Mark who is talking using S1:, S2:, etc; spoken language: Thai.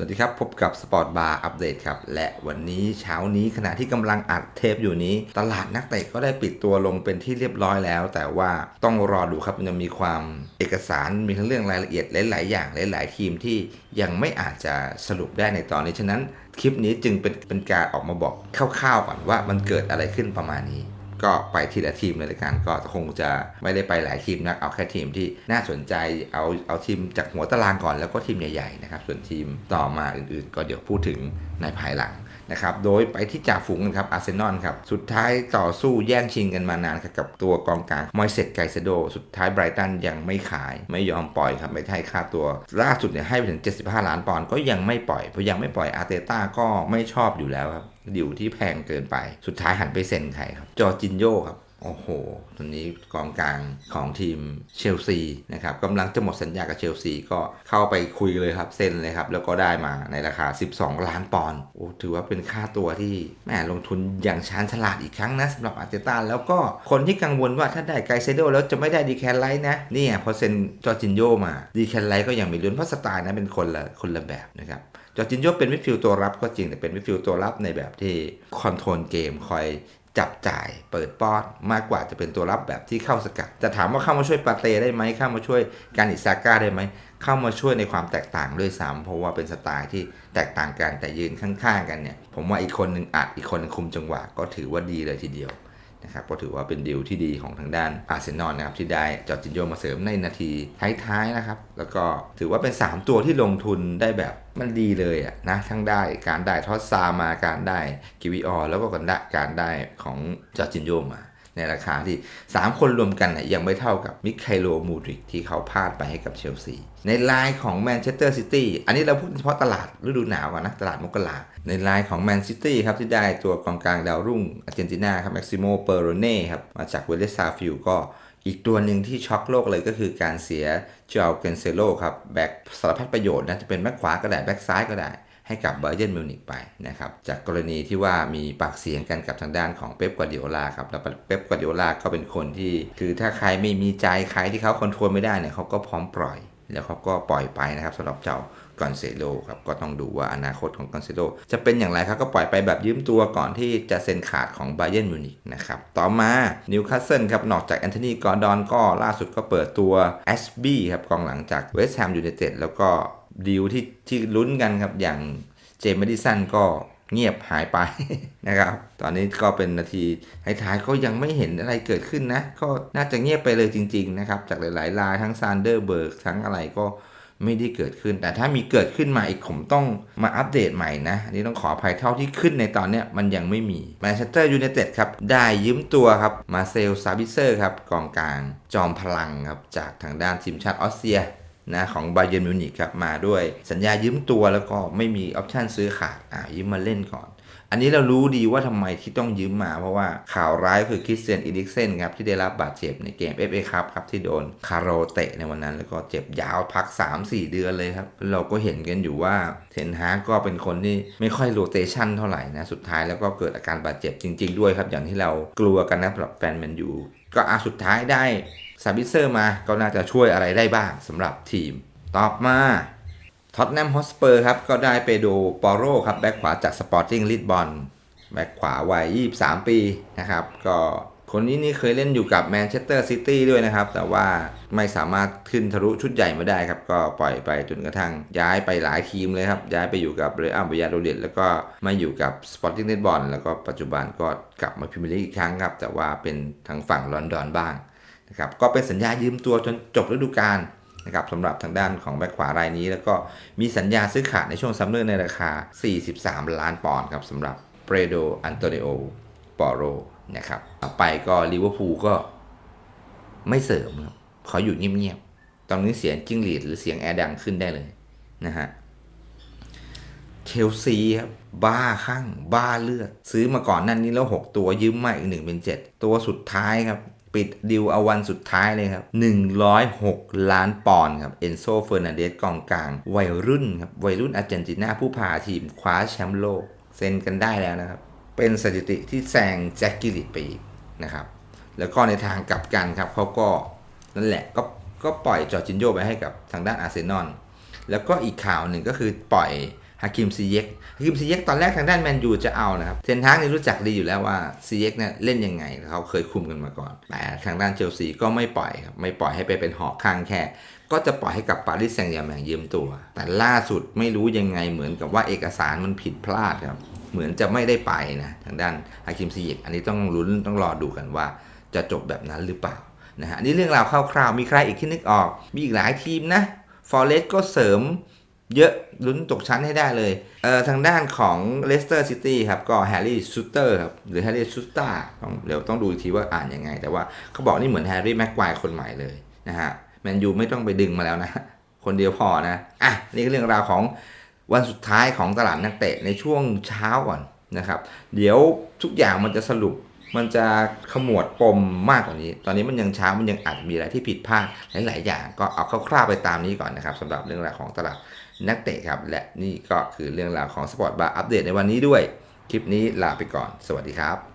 S1: วัสดีครับพบกับสปอร์ตบาร์อัปเดตครับ และวันนี้เช้านี้ขณะที่กำลังอัดเทปอยู่นี้ ตลาดนักเตะก็ได้ปิดตัวลงเป็นที่เรียบร้อยแล้ว แต่ว่าต้องรอดูครับมันยังมีความเอกสารมีทั้งเรื่องรายละเอียดหลาย ๆ อย่างหลาย ๆ ทีมที่ยังไม่อาจจะสรุปได้ในตอนนี้ฉะนั้นคลิปนี้จึงเป็นเป็นการออกมาบอกคร่าว ๆ ก่อนว่ามันเกิดอะไรขึ้นประมาณนี้ ก็ไปทีละทีมเลยละกันก็คงจะไม่ได้ไปหลายทีมนะเอาแค่ทีมที่น่าสนใจเอาเอาทีมจากหัวตารางก่อนแล้วก็ทีมใหญ่ๆนะครับส่วนทีมต่อมาอื่นๆ ก็เดี๋ยวพูดถึงในภายหลัง นะครับ โดยไปที่จ่าฝูงกันครับอาร์เซนอลครับ สุดท้ายต่อสู้แย่งชิงกันมานานครับกับตัวกองกลางมอยเซตไกเซโด สุดท้ายไบรตันยังไม่ขาย ไม่ยอมปล่อยครับไม่ให้ค่าตัว ล่าสุดเนี่ยให้ไปถึง 75 ล้านปอนด์ก็ยังไม่ปล่อยเพราะยังไม่ปล่อยอาร์เตต้าก็ไม่ชอบอยู่แล้วครับดิวที่แพงเกินไป สุดท้ายหันไปเซ็นใครครับ จอจินโยครับ โอ้โหตอนนี้กองกลางของทีมเชลซีนะครับกำลังจะหมดสัญญากับเชลซีก็เข้าไปคุยเลยครับเซ็นเลยครับ แล้วก็ได้มาในราคา 12 ล้านปอนด์โอ้ถือว่าเป็นค่าตัวที่แม่ลงทุนอย่างชาญฉลาดอีกครั้งนะสำหรับอาร์เตต้าแล้วก็คนที่กังวลว่าถ้าได้ไกเซโดแล้วจะไม่ได้ดีแคนไลท์นะเนี่ยพอเซ็นจอร์จินโยมาดีแคนไลท์ก็ยังมีลุ้นเพราะสไตล์นะเป็นคนละคนละแบบนะครับจอร์จินโยเป็นมิฟิลตัวรับก็จริงแต่เป็นมิฟิลตัวรับในแบบที่คอนโทรลเกมคอย จับจ่ายเปิดป้อนมากกว่าจะเป็นตัวรับแบบที่เข้าสกัด จะถามว่าเข้ามาช่วยปาเต้ได้ไหมเข้ามาช่วยการอิซาก้าได้ไหมเข้ามาช่วยในความแตกต่างด้วยซ้ำเพราะว่าเป็นสไตล์ที่แตกต่างกันแต่ยืนข้างๆ กันเนี่ยผมว่าอีกคนหนึ่งอัดอีกคนคุมจังหวะก็ถือว่าดีเลยทีเดียว นะครับก็ถือว่าเป็นดีลที่ดีของทางด้านอาร์เซนอลนะครับที่ได้จอร์จินโยมาเสริมในนาทีท้ายๆนะครับ แล้วก็ถือว่าเป็น 3 ตัวที่ลงทุนได้แบบมันดีเลยอะนะทั้งได้การได้ทอสซามาการได้กิวิออแล้วก็การได้การได้ของจอร์จินโยมา ในราคาที่ 3 คนรวมกันน่ยยังไม่เท่ากับมิคไคโลมูดริกที่เขาพลาดไปให้กับเชลซี ในไลน์ของแมนเชสเตอร์ซิตี้อันนี้เราพูดเฉพาะตลาดฤดูหนาวก่อนนะ ตลาดมกราในไลน์ของแมนซิตี้ครับที่ได้ตัวกองกลางดาวรุ่งอาร์เจนตินาครับแม็กซิโมเปโรเน่ครับมาจากเวเลสซาฟิลก็อีกตัวหนึ่งที่ช็อกโลกเลยก็คือการเสียเจอลเกนเซโลครับแบ็กสารพัดประโยชน์นะจะเป็นแบ็กขวาก็ได้แบ็กซ้ายก็ได้ ให้กับเบอร์เยนมิวนิกไปนะครับจากกรณีที่ว่ามีปากเสียงกันกับทางด้านของเป๊ปกวาดิโอลาครับแล้วเป๊ปกวาดิโอลาก็เป็นคนที่ คือถ้าใครไม่มีใจใครที่เขาคอนโทรลไม่ได้เนี่ยเขาก็พร้อมปล่อย แล้วเขาก็ปล่อยไปนะครับสำหรับเจ้ากอนเซโลครับก็ต้องดูว่าอนาคตของกอนเซโลจะเป็นอย่างไรครับก็ปล่อยไปแบบยืมตัวก่อนที่จะเซ็นขาดของไบเยนมิวนิกนะครับต่อมานิวคาสเซิลครับนอกจากแอนโทนีกอร์ดอนก็ล่าสุดก็เปิดตัวแอชบี้ครับกองหลังจากเวสต์แฮมยูไนเต็ดแล้วก็ ดีลที่ที่ลุ้นกันครับ อย่างเจมส์แมดิสันก็เงียบหายไปนะครับ ตอนนี้ก็เป็นนาทีท้ายๆก็ยังไม่เห็นอะไรเกิดขึ้นนะ ก็น่าจะเงียบไปเลยจริง ๆ นะครับ จากหลายๆรายทั้งซานเดอร์เบิร์กทั้งอะไรก็ไม่ได้เกิดขึ้น แต่ถ้ามีเกิดขึ้นมาอีกผมต้องมาอัปเดตใหม่นะ อันนี้ต้องขออภัยเท่าที่ขึ้นในตอนเนี้ยมันยังไม่มีแมนเชสเตอร์ยูไนเต็ดครับ ได้ยืมตัวครับ มาเซลซาบิเซอร์ครับกองกลางจอมพลังครับ จากทางด้านทีมชาติออสเตรีย นะของบาเยนมิวนิกครับมาด้วยสัญญายืมตัวแล้วก็ไม่มีออปชันซื้อขาดอ่ายืมมาเล่นก่อน อันนี้เรารู้ดีว่าทำไมที่ต้องยืมมาเพราะว่าข่าวร้ายคือคริสเตียนอีดิกเซนครับที่ได้รับบาดเจ็บในเกม FA ครับครับที่โดนคาร์โรเตะในวันนั้น แล้วก็เจ็บยาวพัก 3-4 เดือนเลยครับ เราก็เห็นกันอยู่ว่าเทนฮาก็เป็นคนที่ไม่ค่อยโรเตชันเท่าไหร่นะสุดท้ายแล้วก็เกิดอาการบาดเจ็บจริง ๆ ด้วยครับอย่างที่เรากลัวกันนะสำหรับแฟนแมนยูก็อาสุดท้ายได้ ซาบิเซอร์มาก็น่าจะช่วยอะไรได้บ้างสำหรับทีม ต่อมาท็อตแนมฮอสเปอร์ครับ ก็ได้ไปดูปอโรครับ แบ็กขวาจากสปอร์ติ้งลิสบอนแบ็กขวาวัย 23 ปีนะครับ ก็คนนี้นี่เคยเล่นอยู่กับแมนเชสเตอร์ซิตี้ด้วยนะครับ แต่ว่าไม่สามารถขึ้นทะลุชุดใหญ่มาได้ครับ ก็ปล่อยไปจนกระทั่งย้ายไปหลายทีมเลยครับ ย้ายไปอยู่กับเรอัลบยาโดเดตแล้วก็มาอยู่กับสปอร์ติ้งลิสบอนแล้วก็ปัจจุบันก็กลับมาพรีเมียร์ลีกอีกครั้งครับ แต่ว่าเป็นทางฝั่งลอนดอนบ้าง นะครับก็เป็นสัญญายืมตัวจนจบฤดูกาลนะครับสำหรับทางด้านของแบ็คขวารายนี้ แล้วก็มีสัญญาซื้อขาดในช่วงซัมเมอร์ในราคา 43 ล้านปอนด์ครับสำหรับเปรโดอันโตเนโอปอโรนะครับต่อไปก็ลิเวอร์พูลก็ไม่เสริมครับขออยู่เงียบๆ ตอนนี้เสียงจิ้งหรีดหรือเสียงแอร์ดังขึ้นได้เลยนะฮะเชลซีครับบ้าข้างบ้าเลือด ซื้อมาก่อนนั่นนี้แล้ว 6 ตัวยืมมาอีกหนึ่งเป็น 7 ตัวสุดท้ายครับ ปิดดิวเอาวันสุดท้ายเลยครับ 106 ล้านปอนด์ครับ เอนโซเฟอร์นันเดสกองกลาง วัยรุ่นครับ วัยรุ่นอาร์เจนตินาผู้พาทีมคว้าแชมป์โลก เซ็นกันได้แล้วนะครับ เป็นสถิติที่แซงแจ็คกิลิตไปอีกนะครับ แล้วก็ในทางกลับกันครับเขาก็นั่นแหละก็ก็ปล่อยจอร์จินโยไปให้กับทางด้านอาร์เซนอลแล้วก็อีกข่าวหนึ่งก็คือปล่อย ฮาคิมซีเยกฮาคิมซีเยกตอนแรกทางด้านแมนยูจะเอานะครับ เทนฮากนี่รู้จักดีอยู่แล้วว่าซีเยกเนี่ยเล่นยังไงเขาเคยคุมกันมาก่อน แต่ทางด้านเชลซีก็ไม่ปล่อยครับ ไม่ปล่อยให้ไปเป็นหอกข้างแค่ ก็จะปล่อยให้กับปารีสแซงต์แยร์แมงยืมตัว แต่ล่าสุดไม่รู้ยังไงเหมือนกับว่าเอกสารมันผิดพลาดครับ เหมือนจะไม่ได้ไปนะทางด้านฮาคิมซีเยกอันนี้ต้องลุ้นต้องรอดูกันว่าจะจบแบบนั้นหรือเปล่านะฮะอันนี่เรื่องราวคร่าวๆมีใครอีกที่นึกออก มีอีกหลายทีมนะฟอร์เรสก็เสริม เยอะลุ้นตกชั้นให้ได้เลยเอ่อทางด้านของเลสเตอร์ซิตี้ครับก็แฮร์รี่ชูเตอร์ครับหรือแฮร์รี่ชูตาต้องเดี๋ยวต้องดูอีกทีว่าอ่านยังไง แต่ว่าเขาบอกนี่เหมือนแฮร์รี่แม็กควายคนใหม่เลยนะฮะแมนยูไม่ต้องไปดึงมาแล้วนะ คนเดียวพอนะอะนี่ก็เรื่องราวของวันสุดท้ายของตลาดนักเตะในช่วงเช้าก่อนนะครับ เดี๋ยวทุกอย่างมันจะสรุป มันจะขมวดปมมากกว่านี้ ตอนนี้มันยังเช้ามันยังอาจมีอะไรที่ผิดพลาดหลาย ๆ อย่างก็เอาคร่าวๆไปตามนี้ก่อนนะครับสำหรับเรื่องราวของตลาดนักเตะครับ และนี่ก็คือเรื่องราวของสปอร์ตบาร์อัปเดตในวันนี้ด้วย คลิปนี้ลาไปก่อน สวัสดีครับ